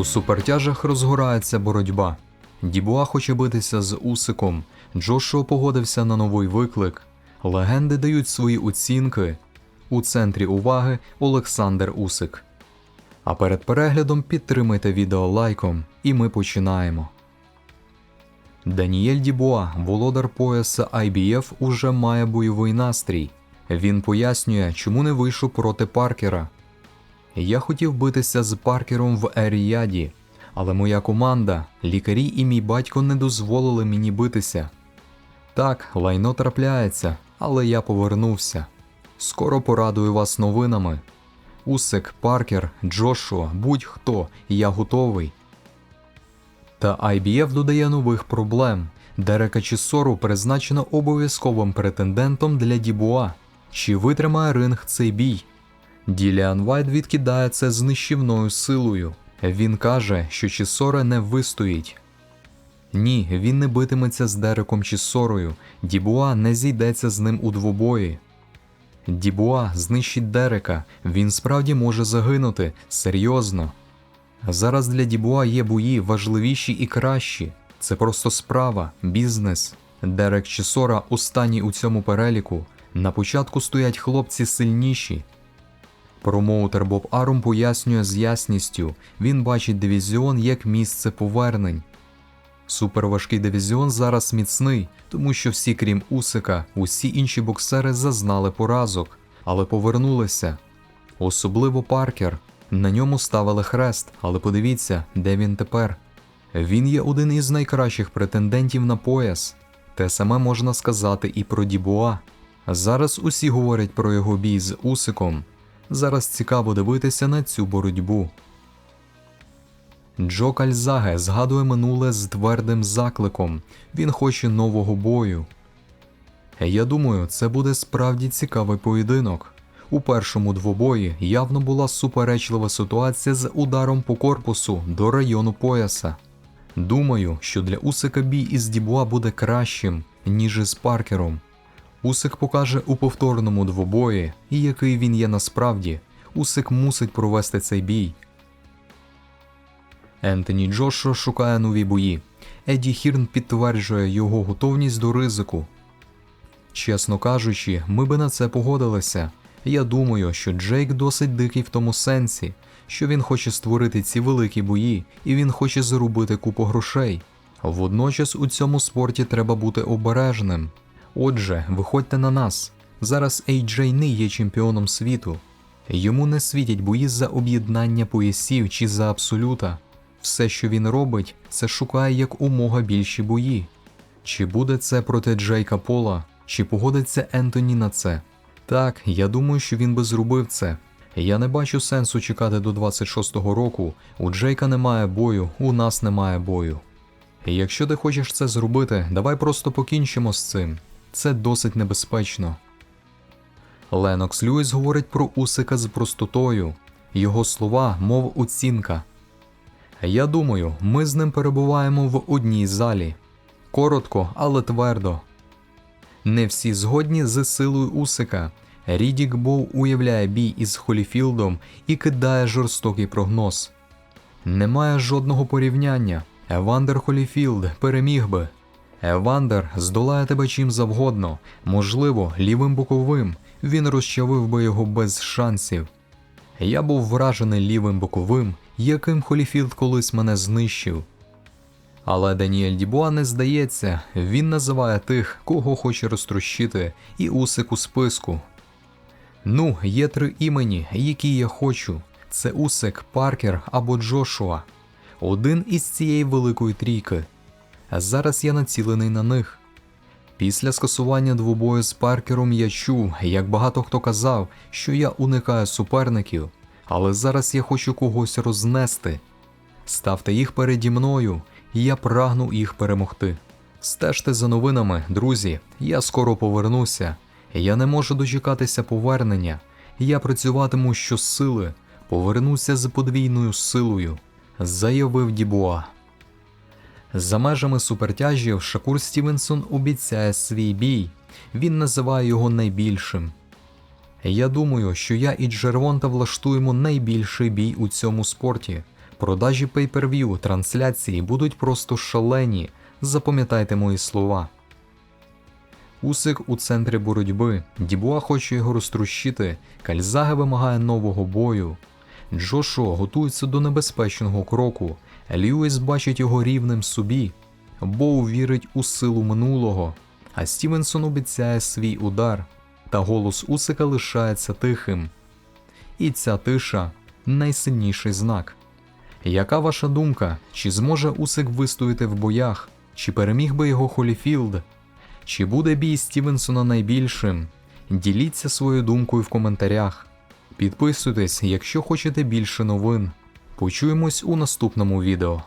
У супертяжах розгорається боротьба. Дібуа хоче битися з Усиком. Джошуа погодився на новий виклик. Легенди дають свої оцінки. У центрі уваги Олександр Усик. А перед переглядом підтримайте відео лайком, і ми починаємо. Даніель Дібуа, володар пояса IBF, уже має бойовий настрій. Він пояснює, чому не вийшов проти Паркера. Я хотів битися з Паркером в Еріаді, але моя команда, лікарі і мій батько не дозволили мені битися. Так, лайно трапляється, але я повернувся. Скоро порадую вас новинами. Усик, Паркер, Джошуа, будь-хто, я готовий. Та IBF додає нових проблем. Дерека Чісору призначено обов'язковим претендентом для Дібуа. Чи витримає ринг цей бій? Діліан Вайт відкидає це з силою. Він каже, що Чісора не вистоїть. Ні, він не битиметься з Дереком Чісорою. Дібуа не зійдеться з ним у двобої. Дібуа знищить Дерека, він справді може загинути серйозно. Зараз для Дібуа є бої важливіші і кращі. Це просто справа, бізнес. Дерек Чісора останній у цьому переліку. На початку стоять хлопці сильніші. Промоутер Боб Арум пояснює з ясністю, він бачить дивізіон як місце повернень. Суперважкий дивізіон зараз міцний, тому що всі, крім Усика, усі інші боксери зазнали поразок, але повернулися. Особливо Паркер. На ньому ставили хрест, але подивіться, де він тепер. Він є один із найкращих претендентів на пояс. Те саме можна сказати і про Дібуа. Зараз усі говорять про його бій з Усиком. Зараз цікаво дивитися на цю боротьбу. Джо Кальзаге згадує минуле з твердим закликом. Він хоче нового бою. Я думаю, це буде справді цікавий поєдинок. У першому двобої явно була суперечлива ситуація з ударом по корпусу до району пояса. Думаю, що для Усика бій із Дібуа буде кращим, ніж із Паркером. Усик покаже у повторному двобої, і який він є насправді. Усик мусить провести цей бій. Ентоні Джошо шукає нові бої. Еді Хірн підтверджує його готовність до ризику. Чесно кажучи, ми би на це погодилися. Я думаю, що Джейк досить дикий в тому сенсі, що він хоче створити ці великі бої, і він хоче заробити купу грошей. Водночас у цьому спорті треба бути обережним. Отже, виходьте на нас. Зараз AJ не є чемпіоном світу. Йому не світять бої за об'єднання поясів чи за абсолюта. Все, що він робить, це шукає як умога більші бої. Чи буде це проти Джейка Пола, чи погодиться Ентоні на це? Так, я думаю, що він би зробив це. Я не бачу сенсу чекати до 26-го року. У Джейка немає бою, у нас немає бою. Якщо ти хочеш це зробити, давай просто покінчимо з цим. Це досить небезпечно. Ленокс Льюіс говорить про Усика з простотою. Його слова, мов оцінка. Я думаю, ми з ним перебуваємо в одній залі. Коротко, але твердо. Не всі згодні з силою Усика. Рідік Боу уявляє бій із Холіфілдом і кидає жорстокий прогноз. Немає жодного порівняння. Евандер Холіфілд переміг би. Евандер здолає тебе чим завгодно, можливо, лівим боковим. Він розчавив би його без шансів. Я був вражений лівим боковим, яким Холіфілд колись мене знищив. Але Даніель Дібуа не здається, він називає тих, кого хоче розтрощити, і усик у списку. Ну, є три імені, які я хочу: це Усик, Паркер або Джошуа. Один із цієї великої трійки. А зараз я націлений на них. Після скасування двобою з Паркером я чув, як багато хто казав, що я уникаю суперників, але зараз я хочу когось рознести. Ставте їх переді мною, і я прагну їх перемогти. Стежте за новинами, друзі, я скоро повернуся. Я не можу дочекатися повернення. Я працюватиму щосили, повернуся з подвійною силою, заявив Дібуа. За межами супертяжів Шакур Стівенсон обіцяє свій бій. Він називає його найбільшим. Я думаю, що я і Джервонта влаштуємо найбільший бій у цьому спорті. Продажі pay-per-view трансляції будуть просто шалені. Запам'ятайте мої слова. Усик у центрі боротьби. Дібуа хоче його розтрощити. Кальзаге вимагає нового бою. Джошуа готується до небезпечного кроку. Льюіс бачить його рівним собі. Боу вірить у силу минулого, а Стівенсон обіцяє свій удар. Та голос Усика лишається тихим. І ця тиша найсильніший знак. Яка ваша думка? Чи зможе Усик вистояти в боях? Чи переміг би його Холіфілд? Чи буде бій Стівенсона найбільшим? Діліться своєю думкою в коментарях. Підписуйтесь, якщо хочете більше новин. Почуємось у наступному відео.